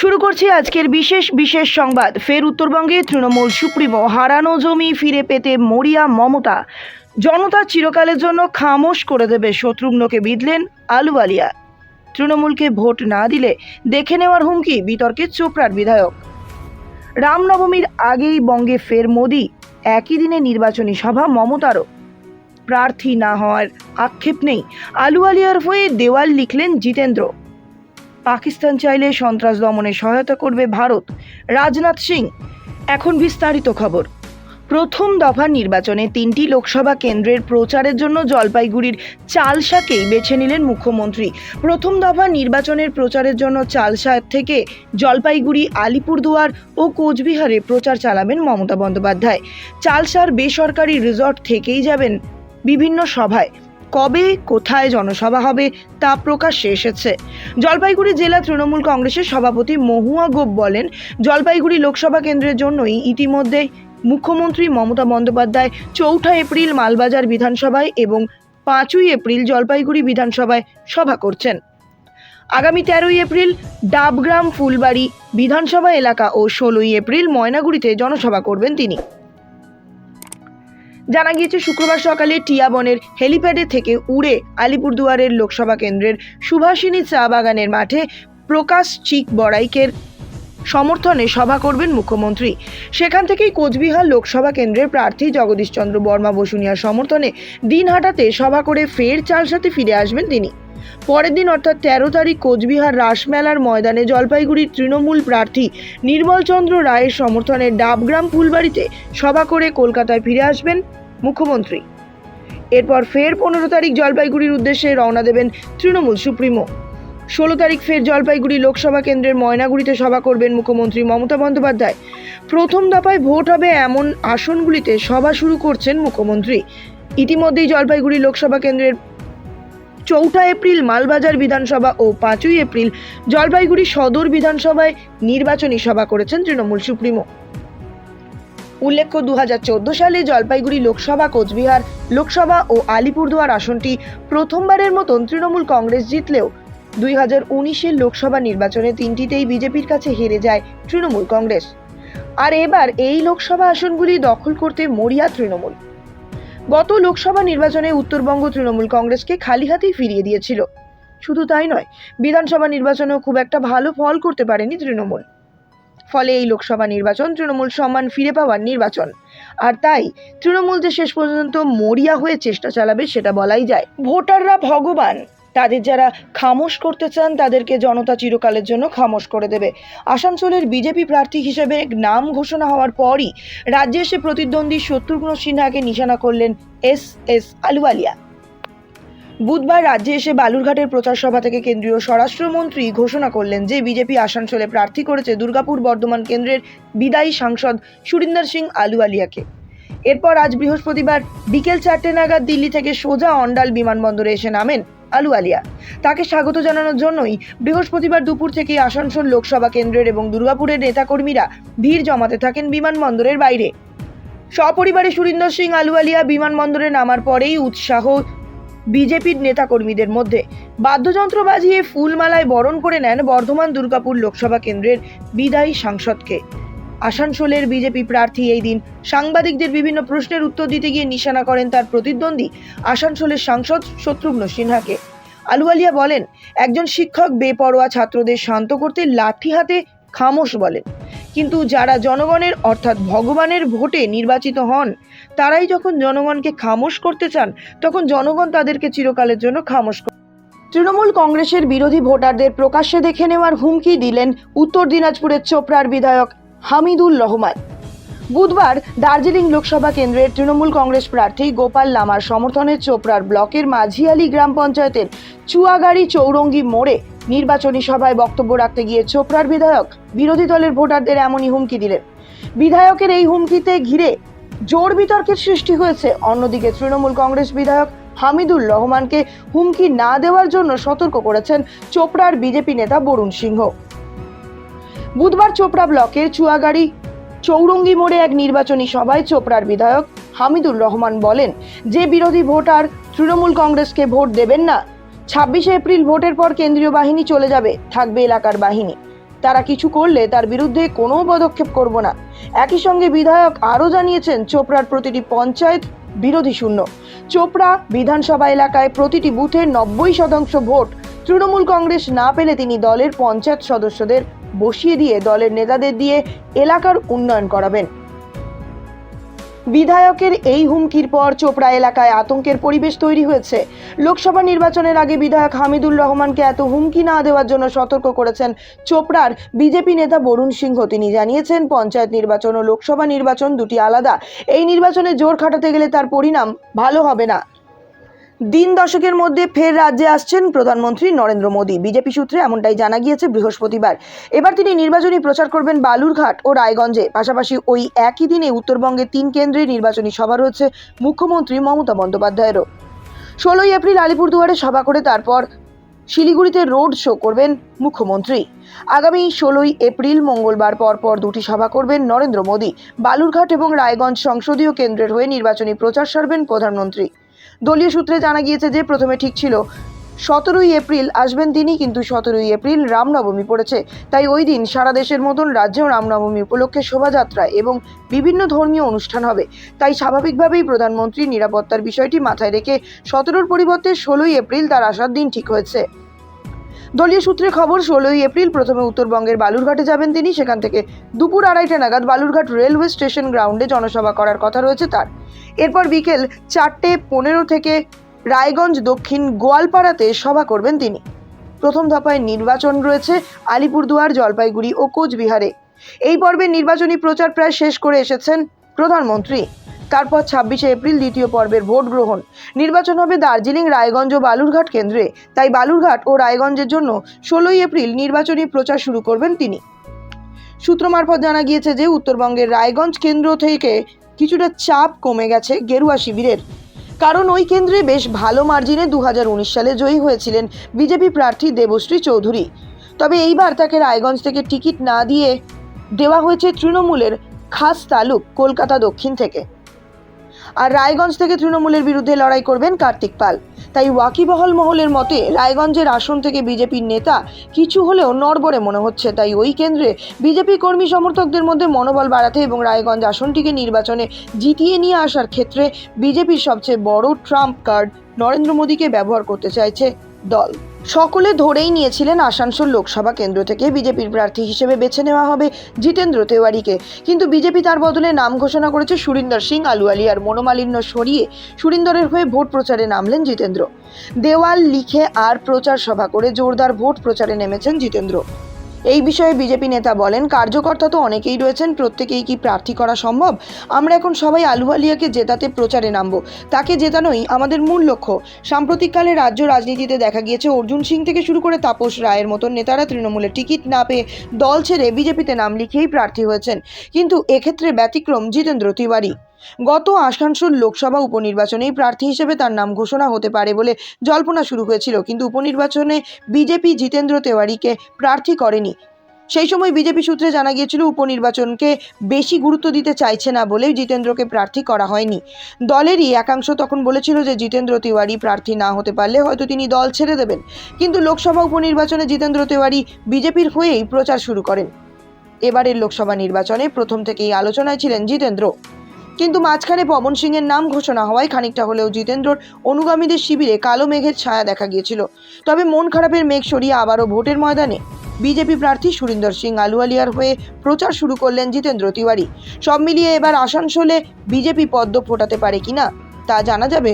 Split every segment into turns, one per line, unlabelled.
শুরু করছি আজকের বিশেষ বিশেষ সংবাদ। ফের উত্তরবঙ্গে তৃণমূল সুপ্রিমো হারানো জমি ফিরে পেতে মরিয়া মমতা। জনতা চিরকালের জন্য খামোশ করে দেবে শত্রুঘ্নকে বিধলেন আলুওয়ালিয়া তৃণমূলকে ভোট না দিলে দেখে নেওয়ার হুমকি বিতর্কে চোপড়ার বিধায়ক। রামনবমীর আগেই বঙ্গে ফের মোদি। একই দিনে নির্বাচনী সভা মমতারও। প্রার্থী না হওয়ার আক্ষেপ নেই। আলুওয়ালিয়ার হয়ে দেওয়াল লিখলেন জিতেন্দ্র। পাকিস্তান চাইলে সন্ত্রাস দমনে সহায়তা করবে ভারত। রাজনাথ সিং, এখন বিস্তারিত খবর। প্রথম দফা নির্বাচনে তিনটি লোকসভা কেন্দ্রের প্রচারের জন্য জলপাইগুড়ির চালসাকেই বেছে নিলেন মুখ্যমন্ত্রী। প্রথম দফা নির্বাচনের প্রচারের জন্য চালসা থেকে জলপাইগুড়ি, আলিপুরদুয়ার ও কোচবিহারে প্রচার চালাবেন মমতা বন্দ্যোপাধ্যায়। চালসার বেসরকারি রিসর্ট থেকেই যাবেন বিভিন্ন সভায়। কবে কোথায় জনসভা হবে তা প্রকাশ্যে এসেছে। জলপাইগুড়ি জেলা তৃণমূল কংগ্রেসের সভাপতি মহুয়া গোপ বলেন, জলপাইগুড়ি লোকসভা কেন্দ্রের জন্যই ইতিমধ্যে মুখ্যমন্ত্রী মমতা বন্দ্যোপাধ্যায় চৌঠা এপ্রিল মালবাজার বিধানসভায় এবং পাঁচই এপ্রিল জলপাইগুড়ি বিধানসভায় সভা করছেন। আগামী তেরোই এপ্রিল ডাবগ্রাম, ফুলবাড়ি বিধানসভা এলাকা ও ষোলোই এপ্রিল ময়নাগুড়িতে জনসভা করবেন তিনি। জানা গিয়েছে, শুক্রবার সকালে টিয়াবনের হেলিপ্যাডে থেকে উড়ে আলিপুরদুয়ারের লোকসভা কেন্দ্রের সুভাষিনী চা বাগানের মাঠে প্রকাশ চিক বড়াইকের সমর্থনে সভা করবেন মুখ্যমন্ত্রী। সেখান থেকেই কোচবিহার লোকসভা কেন্দ্রের প্রার্থী জগদীশচন্দ্র বর্মা বসুনিয়ার সমর্থনে দিন দিনহাটাতে সভা করে ফের চালসাতে ফিরে আসবেন তিনি। পরের দিন অর্থাৎ তেরো তারিখ কোচবিহার রাসমেলার ময়দানে জলপাইগুড়ির তৃণমূল প্রার্থী নির্মলচন্দ্র রায়ের সমর্থনে ডাবগ্রাম ফুলবাড়িতে সভা করে কলকাতায় ফিরে আসবেন মুখ্যমন্ত্রী। এরপর ফের পনেরো তারিখ জলপাইগুড়ির উদ্দেশ্যে রওনা দেবেন তৃণমূল সুপ্রিমো। ষোলো তারিখ ফের জলপাইগুড়ি লোকসভা কেন্দ্রের ময়নাগুড়িতে সভা করবেন মুখ্যমন্ত্রী মমতা বন্দ্যোপাধ্যায়। প্রথম দফায় ভোট হবে এমন আসনগুলিতে সভা শুরু করছেন মুখ্যমন্ত্রী। ইতিমধ্যেই জলপাইগুড়ি লোকসভা কেন্দ্রের চৌঠা এপ্রিল মালবাজার বিধানসভা ও পাঁচই এপ্রিল জলপাইগুড়ি সদর বিধানসভায় নির্বাচনী সভা করেছেন তৃণমূল সুপ্রিমো। উল্লেখ্য দু হাজার চোদ্দ সালে জলপাইগুড়ি লোকসভা, কোচবিহার লোকসভা ও আলিপুরদুয়ার আসনটি প্রথমবারের মতন তৃণমূল কংগ্রেস জিতলেও দুই হাজার উনিশের লোকসভা নির্বাচনে তিনটিতেই বিজেপির কাছে হেরে যায় তৃণমূল কংগ্রেস। আর এবার এই লোকসভা আসনগুলি দখল করতে মরিয়া তৃণমূল। গত লোকসভা নির্বাচনে উত্তরবঙ্গ তৃণমূল কংগ্রেসকে খালি হাতেই ফিরিয়ে দিয়েছিল। শুধু তাই নয়, বিধানসভা নির্বাচনেও খুব একটা ভালো ফল করতে পারেনি তৃণমূল। ফলে এই লোকসভা নির্বাচন তৃণমূল সম্মান ফিরে পাওয়ার নির্বাচন। আর তাই তৃণমূল যে শেষ পর্যন্ত মরিয়া হয়ে চেষ্টা চালাবে সেটা বলাই যায়। ভোটাররা ভগবান! তাদের যারা খামোশ করতে চান, তাদেরকে জনতা চিরকালের জন্য খামোশ করে দেবে। আসানসোলের বিজেপি প্রার্থী হিসেবে নাম ঘোষণা হওয়ার পরই রাজ্যে এসে প্রতিদ্বন্দ্বী শত্রুঘ্ন সিনহাকে নিশানা করলেন এস এস আলুয়ালিয়া বুধবার রাজ্যে এসে বালুরঘাটের প্রচার সভা থেকে কেন্দ্রীয় স্বরাষ্ট্রমন্ত্রী ঘোষণা করলেন যে, বিজেপি আসানসোলে প্রার্থী করেছে দুর্গাপুর বর্ধমান কেন্দ্রের বিদায়ী সাংসদ সুরিন্দর সিং আলুওয়ালিয়াকে। এরপর আজ বৃহস্পতিবার বিকেল চারটে নাগাদ দিল্লি থেকে সোজা অন্ডাল বিমানবন্দরে এসে নামেন আলুওয়ালিয়া তাকে স্বাগত জানানোর জন্যই বৃহস্পতিবার দুপুর থেকে আসানসোল লোকসভা কেন্দ্রের এবং দুর্গাপুরের নেতাকর্মীরা ভিড় জমাতে থাকেন বিমানবন্দরের বাইরে। সপরিবারে সুরিন্দর সিং আলুওয়ালিয়া বিমানবন্দরে নামার পরেই উৎসাহ বিজেপির নেতাকর্মীদের মধ্যে। বাদ্যযন্ত্র বাজিয়ে ফুলমালায় বরণ করে নেন বর্ধমান দুর্গাপুর লোকসভা কেন্দ্রের বিদায়ী সাংসদকে। আসানসোলের বিজেপি প্রার্থী এই দিন সাংবাদিকদের বিভিন্ন প্রশ্নের উত্তর দিতে গিয়ে নিশানা করেন তার প্রতিদ্বন্দ্বী আসানসোলের সাংসদ শত্রুঘ্ন সিনহাকে। আলুওয়ালিয়া বলেন, একজন শিক্ষক বেপরোয়া ছাত্রদের শান্ত করতে লাঠি হাতে খামোশ বলেন। কিন্তু যারা জনগণের অর্থাৎ ভগবানের ভোটে নির্বাচিত হন, তারাই যখন জনগণকে খামোশ করতে চান, তখন জনগণ তাদেরকে চিরকালের জন্য খামোশ তৃণমূল কংগ্রেসের বিরোধী ভোটারদের প্রকাশ্যে দেখে নেওয়ার হুমকি দিলেন উত্তর দিনাজপুরের চোপড়ার বিধায়ক হামিদুল রহমান। বুধবার দার্জিলিং লোকসভা কেন্দ্রের তৃণমূল কংগ্রেস প্রার্থী গোপাল লামার সমর্থনে চোপড়ার ব্লকের মাঝিয়ালি গ্রাম পঞ্চায়েতের চুয়াগাড়ি চৌরঙ্গি মোড়ে নির্বাচনী সভায় বক্তব্য রাখতে গিয়ে চোপড়ার বিধায়ক বিরোধী দলের ভোটারদের এমনই হুমকি দিলেন। বিধায়কের এই হুমকিতে ঘিরে জোর বিতর্কের সৃষ্টি হয়েছে। অন্যদিকে তৃণমূল কংগ্রেস বিধায়ক হামিদুল রহমানকে হুমকি না দেওয়ার জন্য সতর্ক করেছেন চোপড়ার বিজেপি নেতা বরুণ সিংহ। বুধবার চোপড়া ব্লকের চুয়াগাড়ি চৌরঙ্গি মোড়ে এক নির্বাচনী সভায় চোপড়ার বিধায়ক হামিদুর রহমান বলেন, যে বিরোধী ভোটার তৃণমূল কংগ্রেসকে ভোট দেবেন না, ছাব্বিশে এপ্রিল ভোটের পর কেন্দ্রীয় বাহিনী চলে যাবে, থাকবে এলাকার বাহিনী। তারা কিছু করলে তার বিরুদ্ধে কোনো পদক্ষেপ করব না। একই সঙ্গে বিধায়ক আরও জানিয়েছেন, চোপড়ার প্রতিটি পঞ্চায়েত বিরোধী শূন্য। চোপড়া বিধানসভা এলাকায় প্রতিটি বুথে নব্বই শতাংশ ভোট তৃণমূল কংগ্রেস না পেলে তিনি দলের পঞ্চায়েত সদস্যদের বসিয়ে দিয়ে দলের নেতাদের দিয়ে এলাকার উন্নয়ন করাবেন। বিধায়কের এই হুমকির পর চোপড়া এলাকায় আতঙ্কের পরিবেশ তৈরি হয়েছে। লোকসভা নির্বাচনের আগে বিধায়ক হামিদুর রহমানকে এত হুমকি না দেওয়ার জন্য সতর্ক করেছেন চোপড়ার বিজেপি নেতা বরুণ সিংহ। তিনি জানিয়েছেন, পঞ্চায়েত নির্বাচন ও লোকসভা নির্বাচন দুটি আলাদা। এই নির্বাচনে জোর খাটাতে গেলে তার পরিণাম ভালো হবে না। দিন দশকের মধ্যে ফের রাজ্যে আসছেন প্রধানমন্ত্রী নরেন্দ্র মোদী। বিজেপি সূত্রে এমনটাই জানা গিয়েছে বৃহস্পতিবার। এবার তিনি নির্বাচনী প্রচার করবেন বালুরঘাট ও রায়গঞ্জে। পাশাপাশি ওই একই দিনে উত্তরবঙ্গে তিন কেন্দ্রে নির্বাচনী সভা রয়েছে মুখ্যমন্ত্রী মমতা বন্দ্যোপাধ্যায়েরও। ষোলোই এপ্রিল আলিপুরদুয়ারে সভা করে তারপর শিলিগুড়িতে রোড শো করবেন মুখ্যমন্ত্রী। আগামী ষোলোই এপ্রিল মঙ্গলবার পরপর দুটি সভা করবেন নরেন্দ্র মোদী। বালুরঘাট এবং রায়গঞ্জ সংসদীয় কেন্দ্রের হয়ে নির্বাচনী প্রচার সারবেন প্রধানমন্ত্রী। দলীয় সূত্রে জানা গিয়েছে যে প্রথমে ঠিক ছিল, সতেরোই এপ্রিল আসবেন তিনি, কিন্তু সতেরোই এপ্রিল রামনবমী পড়েছে। তাই ওই দিন সারা দেশের মতন রাজ্যেও রামনবমী উপলক্ষে শোভাযাত্রা এবং বিভিন্ন ধর্মীয় অনুষ্ঠান হবে। তাই স্বাভাবিকভাবেই প্রধানমন্ত্রী নিরাপত্তার বিষয়টি মাথায় রেখে সতেরোর পরিবর্তে ষোলোই এপ্রিল তার আসার দিন ঠিক হয়েছে। দলীয় সূত্রে খবর, ষোলোই এপ্রিল প্রথমে উত্তরবঙ্গের বালুরঘাটে যাবেন তিনি। সেখান থেকে দুপুর আড়াইটা নাগাদ বালুরঘাট রেলওয়ে স্টেশন গ্রাউন্ডে জনসভা করার কথা রয়েছে তার। এরপর বিকেল চারটে পনেরো থেকে রায়গঞ্জ দক্ষিণ গোয়ালপাড়াতে সভা করবেন তিনি। প্রথম দফায় নির্বাচন রয়েছে আলিপুরদুয়ার, জলপাইগুড়ি ও কোচবিহারে। এই পর্বে নির্বাচনী প্রচার প্রায় শেষ করে এসেছেন প্রধানমন্ত্রী। তারপর ছাব্বিশে এপ্রিল দ্বিতীয় পর্বের ভোট গ্রহণ। নির্বাচন হবে দার্জিলিং, রায়গঞ্জ ও বালুরঘাট কেন্দ্রে। তাই বালুরঘাট ও রায়গঞ্জের জন্য ষোলোই এপ্রিল নির্বাচনী প্রচার শুরু করবেন তিনি। সূত্র মারফত জানা গিয়েছে যে, উত্তরবঙ্গের রায়গঞ্জ কেন্দ্র থেকে কিছুটা চাপ কমে গেছে গেরুয়া শিবিরের। কারণ ওই কেন্দ্রে বেশ ভালো মার্জিনে দু হাজার উনিশ সালে জয়ী হয়েছিলেন বিজেপি প্রার্থী দেবশ্রী চৌধুরী। তবে এইবার তাকে রায়গঞ্জ থেকে টিকিট না দিয়ে দেওয়া হয়েছে তৃণমূলের খাস তালুক কলকাতা দক্ষিণ থেকে। আর রায়গঞ্জ থেকে তৃণমূলের বিরুদ্ধে লড়াই করবেন কার্তিক পাল। তাই ওয়াকিবহল মহলের মতে রায়গঞ্জের আসন থেকে বিজেপির নেতা কিছু হলেও নড়বড়ে মনে হচ্ছে। তাই ওই কেন্দ্রে বিজেপি কর্মী সমর্থকদের মধ্যে মনোবল বাড়াতে এবং রায়গঞ্জ আসনটিকে নির্বাচনে জিতিয়ে নিয়ে আসার ক্ষেত্রে বিজেপির সবচেয়ে বড় ট্রাম্প কার্ড নরেন্দ্র মোদীকে ব্যবহার করতে চাইছে দল। সকলে ধরেই নিয়েছিলেন আসানসোল লোকসভা কেন্দ্র থেকে। বিজেপির প্রার্থী হিসেবে বেছে নেওয়া হবে জিতেন্দ্র তেওয়ারিকে। কিন্তু বিজেপি তার বদলে নাম ঘোষণা করেছে সুরিন্দর সিং আলুয়ালিয়ার মনোমালিন্য সরিয়ে সুরিন্দরের হয়ে ভোট প্রচারে নামলেন জিতেন্দ্র। দেওয়াল লিখে আর প্রচার সভা করে জোরদার ভোট প্রচারে নেমেছেন জিতেন্দ্র। এই বিষয়ে বিজেপি নেতা বলেন, কার্যকর্তা তো অনেকেই রয়েছেন, প্রত্যেকেই কি প্রার্থী করা সম্ভব? আমরা এখন সবাই আলুওয়ালিয়াকে জেতাতে প্রচারে নামব। তাকে জেতানোই আমাদের মূল লক্ষ্য। সাম্প্রতিককালে রাজ্য রাজনীতিতে দেখা গিয়েছে, অর্জুন সিং থেকে শুরু করে তাপস রায়ের মতন নেতারা তৃণমূলে টিকিট না পেয়ে দল ছেড়ে বিজেপিতে নাম লিখিয়েই প্রার্থী হয়েছেন। কিন্তু এক্ষেত্রে ব্যতিক্রম জিতেন্দ্র তিওয়ারি। গত আসানসোল লোকসভা উপনির্বাচনেই প্রার্থী হিসেবে তার নাম ঘোষণা হতে পারে বলে জল্পনা শুরু হয়েছিল, কিন্তু উপনির্বাচনে বিজেপি জিতেন্দ্র তেওয়ারিকে প্রার্থী করেনি। সেই সময় বিজেপি সূত্রে জানা গিয়েছিল, উপনির্বাচনকে বেশি গুরুত্ব দিতে চাইছে না বলেই জিতেন্দ্রকে প্রার্থী করা হয়নি। দলেরই একাংশ তখন বলেছিল যে জিতেন্দ্র তিওয়ারি প্রার্থী না হতে পারলে হয়তো তিনি দল ছেড়ে দেবেন। কিন্তু লোকসভা উপনির্বাচনে জিতেন্দ্র তিওয়ারি বিজেপির হয়েই প্রচার শুরু করেন। এবারের লোকসভা নির্বাচনে প্রথম থেকেই আলোচনায় ছিলেন জিতেন্দ্র। কিন্তু মাঝখানে পবন সিংয়ের নাম ঘোষণা হওয়ায় খানিকটা হলেও জিতেন্দ্রর অনুগামীদের শিবিরে কালো মেঘের ছায়া দেখা গিয়েছিল। তবে মন খারাপের মেঘ সরিয়ে আবারও ভোটের ময়দানে বিজেপি প্রার্থী সুরিন্দর সিং আলুয়ালিয়ার হয়ে প্রচার শুরু করলেন জিতেন্দ্র তিওয়ারি। সব মিলিয়ে এবার আসানসোলে বিজেপি পদ্ম ফোটাতে পারে কিনা তা জানা যাবে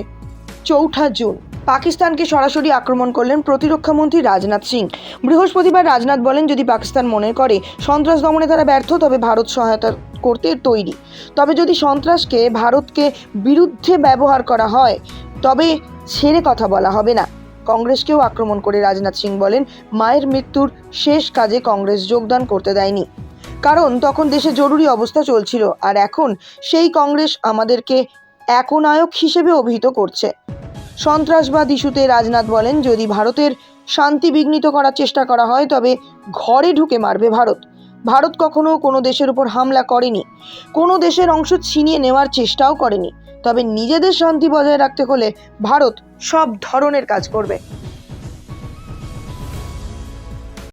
চৌঠা জুন। পাকিস্তানকে সরাসরি আক্রমণ করলেন প্রতিরক্ষামন্ত্রী রাজনাথ সিং। বৃহস্পতিবার রাজনাথ বলেন, যদি পাকিস্তান মনে করে সন্ত্রাস দমনে তারা ব্যর্থ, তবে ভারত সহায়তা করতে তৈরি। তবে যদি সন্ত্রাসকে ভারতকে বিরুদ্ধে ব্যবহার করা হয়, তবে ছেড়ে কথা বলা হবে না। কংগ্রেসকেও আক্রমণ করে রাজনাথ সিং বলেন, মায়ের মৃত্যুর শেষ কাজে কংগ্রেস যোগদান করতে দেয়নি। কারণ তখন দেশে জরুরি অবস্থা চলছিল, আর এখন সেই কংগ্রেস আমাদেরকে একনায়ক হিসেবে অভিহিত করছে। সন্ত্রাসবাদ ইস্যুতে রাজনাথ বলেন, যদি ভারতের শান্তি বিঘ্নিত করার চেষ্টা করা হয়, তবে ঘরে ঢুকে মারবে ভারত। ভারত কখনো কোনো দেশের উপর হামলা করেনি। কোনো দেশের অংশ ছিনিয়ে নেওয়ার চেষ্টাও করেনি। তবে নিজেদের শান্তি বজায় রাখতে হলে ভারত সব ধরনের কাজ করবে।